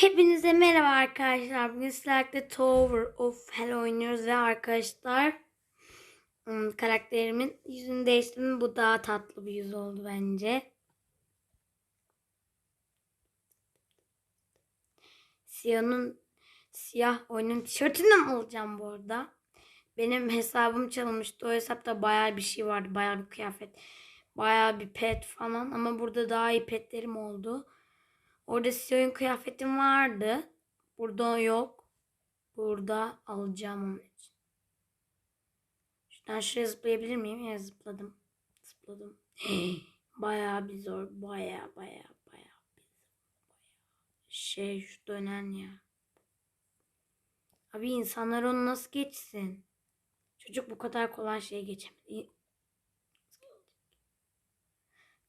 Hepinize merhaba arkadaşlar. Bugün sizlerle Tower of Hell oynuyoruz ve arkadaşlar hmm, karakterimin yüzünü değiştirdim. Bu daha tatlı bir yüz oldu bence. Siyah'ın siyah oyunun tişörtünü mi alacağım bu arada? Benim hesabım çalınmıştı. O hesapta bayağı bir şey vardı. Bayağı bir kıyafet. Bayağı bir pet falan. Ama burada daha iyi petlerim oldu. Orada siyahın kıyafetim vardı. Burada yok. Burada alacağım onun için. Şuradan şuraya zıplayabilir miyim? Ya zıpladım. Zıpladım. bayağı bir zor. Bayağı bayağı bayağı bir Şey şu dönen ya. Abi insanlar onu nasıl geçsin? Çocuk bu kadar kolay şeye geçemedi.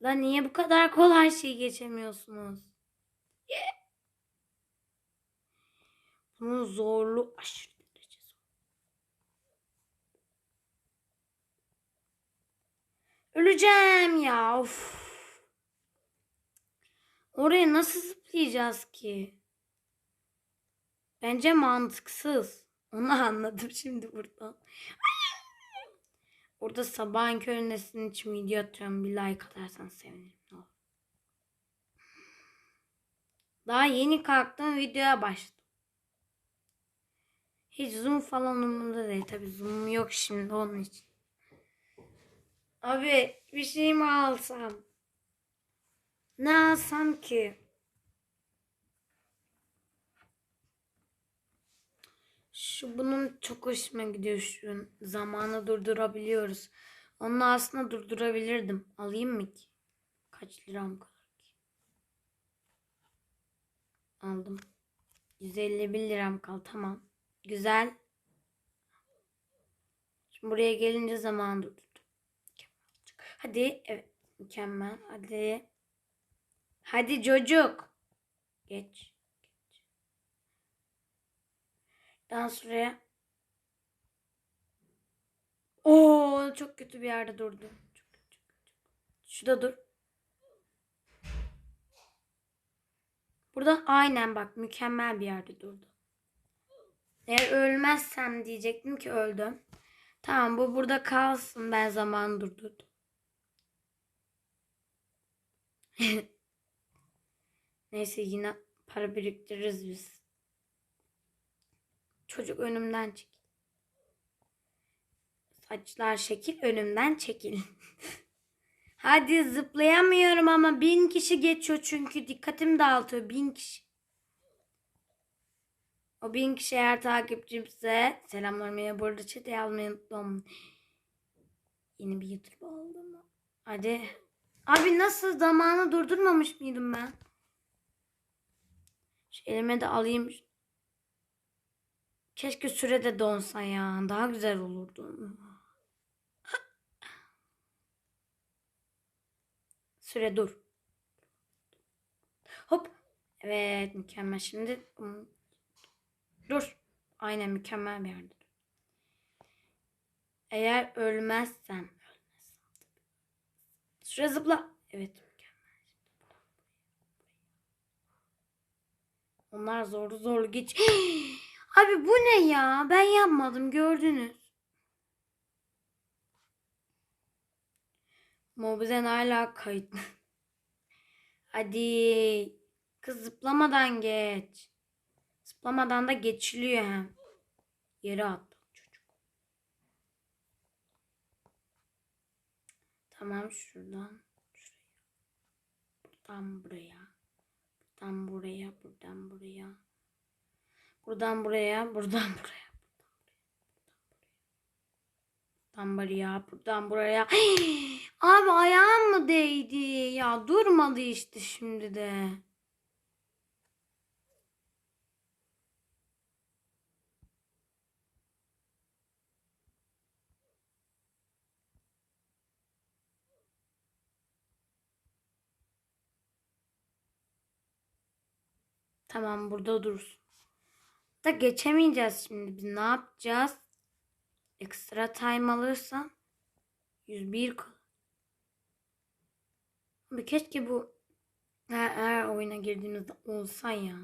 Lan niye bu kadar kolay şey geçemiyorsunuz? Bunun zorluğu aşırı derece zor. Öleceğim ya. Of. Oraya nasıl zıplayacağız ki? Bence mantıksız. Onu anladım şimdi buradan. Orada sabahın köründe sizin için video atıyorum. Bir like atarsan sevinirim. Daha yeni kalktım videoya başladım. Hiç zoom falan umurumda değil. Tabi zoom yok şimdi onun için. Abi bir şey mi alsam? Ne alsam ki? Şu bunun çok hoşuma gidiyor şu zamanı durdurabiliyoruz. Onu aslında durdurabilirdim. Alayım mı ki? Kaç liram kalır ki? Aldım. 151 liram kaldı tamam. Güzel. Şimdi buraya gelince zaman durdurdum. Hadi evet mükemmel. Hadi. Hadi çocuk. Geç. Geç. Daha şuraya. Oo çok kötü bir yerde durdu. Çok çok kötü. Şurada dur. Burada aynen bak mükemmel bir yerde durdu. Eğer ölmezsem diyecektim ki öldüm. Tamam bu burada kalsın ben zaman durdurdum. Neyse yine para biriktiririz biz. Çocuk önümden çekil. Saçlar şekil önümden çekil. Hadi zıplayamıyorum ama bin kişi geçiyor çünkü dikkatim dağıtıyor bin kişi. O bin kişi eğer takipçimse selamlarımı bu arada chat'e yazmayı unuttum. Yeni bir YouTube oldu mu? Hadi. Abi nasıl zamanı durdurmamış mıydım ben? Şu elime de alayım. Keşke sürede donsa ya. Daha güzel olurdu. Süre dur. Hop. Evet mükemmel. Şimdi dur. Aynen mükemmel bir yerde. Eğer ölmezsem. Şuraya zıpla. Evet mükemmel. Onlar zorlu zorlu geç. Abi bu ne ya? Ben yapmadım gördünüz. Mobizen hala kayıt. Hadi. Kız zıplamadan geç. Zıplamadan da geçiliyor hem. Yere attı çocuk. Tamam şuradan. Şuraya. Buradan buraya. Buradan buraya. Buradan buraya. Buradan buraya. Buradan buraya. Buradan buraya. Buradan buraya. Abi ayağım mı değdi? Ya durmadı işte şimdi de. Tamam burada dursun. Da geçemeyeceğiz şimdi. Biz ne yapacağız? Ekstra time alırsam 101 kal. Abi keşke bu her, her oyuna girdiğimizde olsa ya.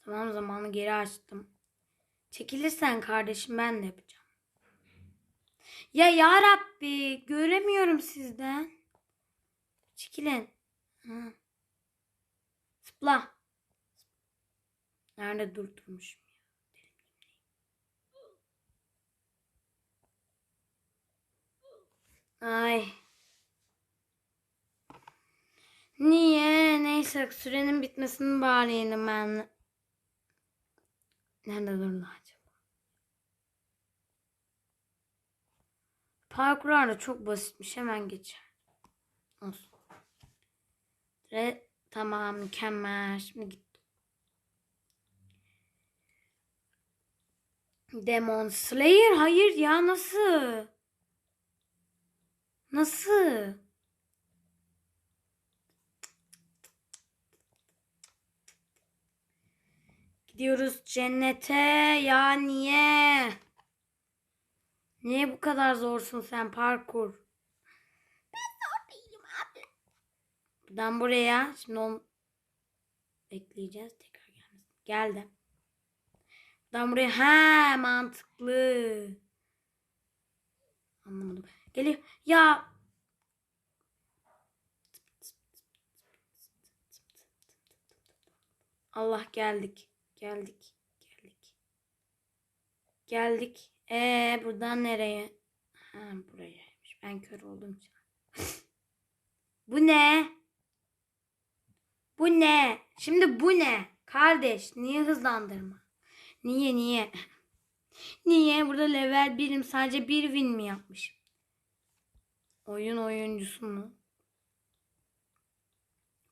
Tamam zamanı geri açtım. Çekilirsen kardeşim ben de yapacağım. Ya ya Rabbi göremiyorum sizden. Çekilin. Ha. Zıpla. Nerede durdurmuşum ya? Ay. Niye? Neyse sürenin bitmesini bağlayalım ben. Nerede durdu acaba? Parkurlar da çok basitmiş. Hemen geçer. Olsun. Re tamam mükemmel. Şimdi git. Demon Slayer hayır ya nasıl? Nasıl? Gidiyoruz cennete ya niye? Niye bu kadar zorsun sen parkur? Ben zor değilim abi. Buradan buraya şimdi onu bekleyeceğiz tekrar gelmesi. Geldi. Buradan buraya ha mantıklı. Anlamadım. Geliyor. Ya Allah geldik. Geldik. Geldik. Geldik. Ee buradan nereye? Ha burayaymış. Ben kör oldum şu bu ne? Bu ne? Şimdi bu ne? Kardeş niye hızlandırma? Niye niye? Niye? Burada level birim sadece bir win mi yapmış? Oyun oyuncusu mu?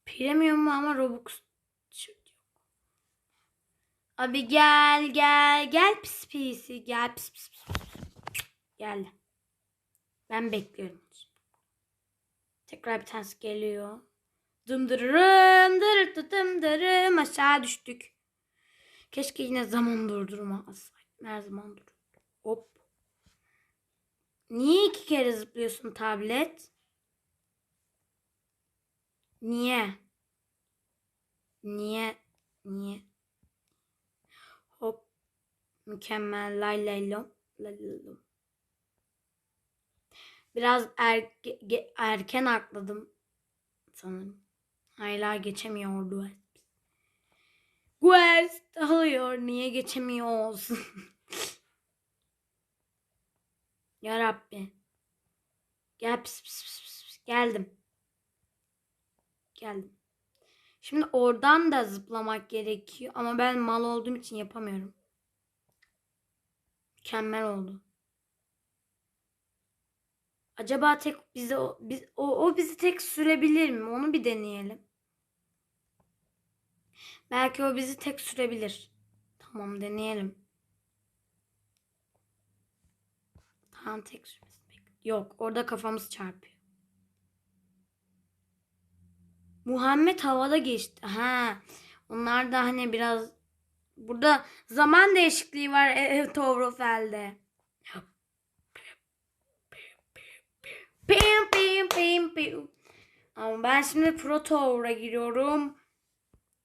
Premium mu ama Robux yok. Abi gel gel gel pis pisi gel pis pis pis. Geldi. Ben bekliyorum. Tekrar bir tanesi geliyor. Dımdırırım dırırtıtım dırım aşağı düştük. Keşke yine zaman durdurma alsaydım. Her zaman dur. Hop. Niye iki kere zıplıyorsun tablet? Niye? Niye? Niye? Hop. Mükemmel. Lay lay lom. Lay lay lom. Biraz erke, erken atladım sanırım. Hala geçemiyordu. Quest alıyor. Niye geçemiyor olsun? ya Rabbi. Gel pis pis pis pis. Geldim. Geldim. Şimdi oradan da zıplamak gerekiyor ama ben mal olduğum için yapamıyorum. Mükemmel oldu. Acaba tek bize o, biz, o, o bizi tek sürebilir mi? Onu bir deneyelim. Belki o bizi tek sürebilir. Tamam deneyelim. Tamam tek sürmesi. Yok orada kafamız çarpıyor. Muhammed havada geçti. Ha. Onlar da hani biraz burada zaman değişikliği var ev Tovrofel'de. Pim pim pim pim. Ama ben şimdi Pro Tower'a giriyorum.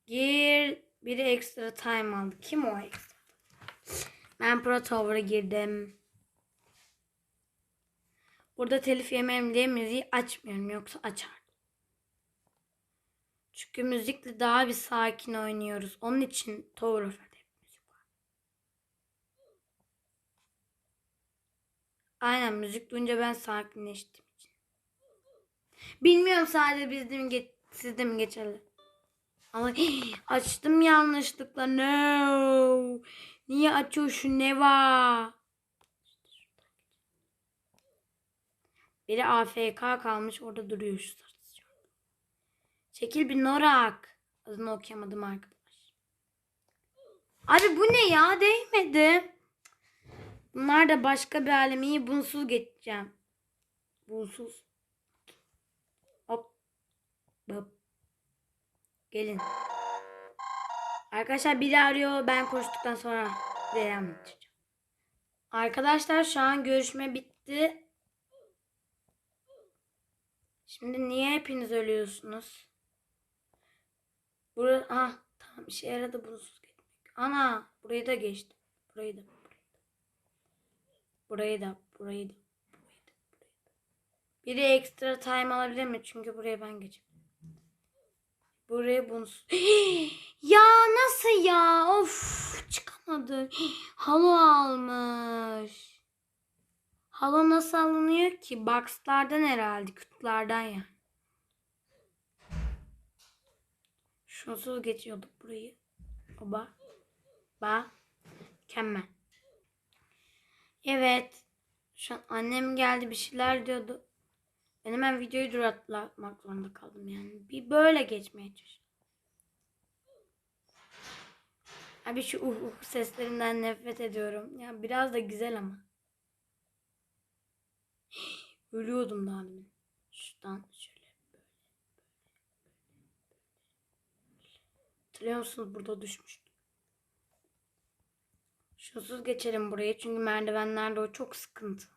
Gir. Biri extra time aldı. Kim o? Ben Pro Tower'a girdim. Burada telif yemem diye müziği açmıyorum. Yoksa açar. Çünkü müzikle daha bir sakin oynuyoruz. Onun için Tower of müzik var. Aynen müzik duyunca ben sakinleştim. Bilmiyorum sadece bizde mi geç, sizde mi geçerli. Ama açtım yanlışlıkla. No. Niye açıyorsun Neva? Biri AFK kalmış orada duruyor şu sarı. Çekil bir Norak. Adını okuyamadım arkadaş. Abi bu ne ya? Değmedi. Bunlar da başka bir alem. İyi bunsuz geçeceğim. Bunsuz. Hop. Hop. Gelin. Arkadaşlar biri arıyor. Ben konuştuktan sonra devam edeceğim. Arkadaşlar şu an görüşme bitti. Şimdi niye hepiniz ölüyorsunuz? Burası ah tamam işe yaradı bunsuz gitmek. Ana burayı da geçtim. Burayı da. Burayı da. Burayı da. Burayı da. Burayı da. Biri ekstra time alabilir mi? Çünkü buraya ben geçeyim. Buraya bunu... ya nasıl ya? Of çıkamadı. Halo almış. Halo nasıl alınıyor ki? Box'lardan herhalde. Kutulardan ya. Şunsuz geçiyorduk burayı. Oba. Ba. Mükemmel. Evet. Şu an annem geldi bir şeyler diyordu. Ben hemen videoyu duratlatmak zorunda kaldım yani. Bir böyle geçmeye çalışıyorum. Abi şu uh uh seslerinden nefret ediyorum. Ya biraz da güzel ama. Ölüyordum daha demin. Şuradan şöyle böyle. Hatırlıyor musunuz burada düşmüştüm. Şunsuz geçelim burayı çünkü merdivenlerde o çok sıkıntı.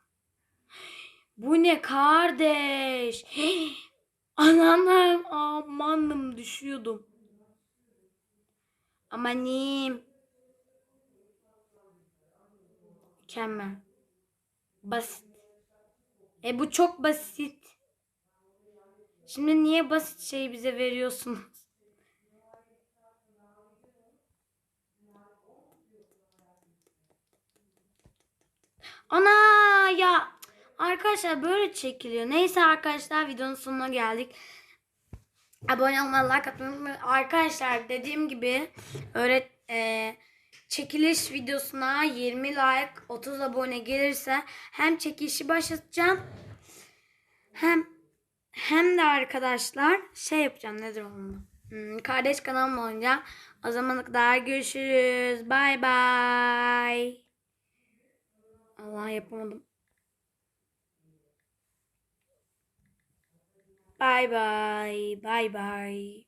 Bu ne kardeş? Anam amanım düşüyordum. Amanim. Mükemmel. Basit. E bu çok basit. Şimdi niye basit şey bize veriyorsunuz? Ana ya arkadaşlar böyle çekiliyor. Neyse arkadaşlar videonun sonuna geldik. Abone olmayı, like atmayı. Arkadaşlar dediğim gibi öğret e, çekiliş videosuna 20 like 30 abone gelirse hem çekilişi başlatacağım hem hem de arkadaşlar şey yapacağım nedir onun? Hmm, kardeş kanalım oynayacağım. O zamana kadar görüşürüz. Bay bay. Allah yapamadım. Bye bye. Bye bye.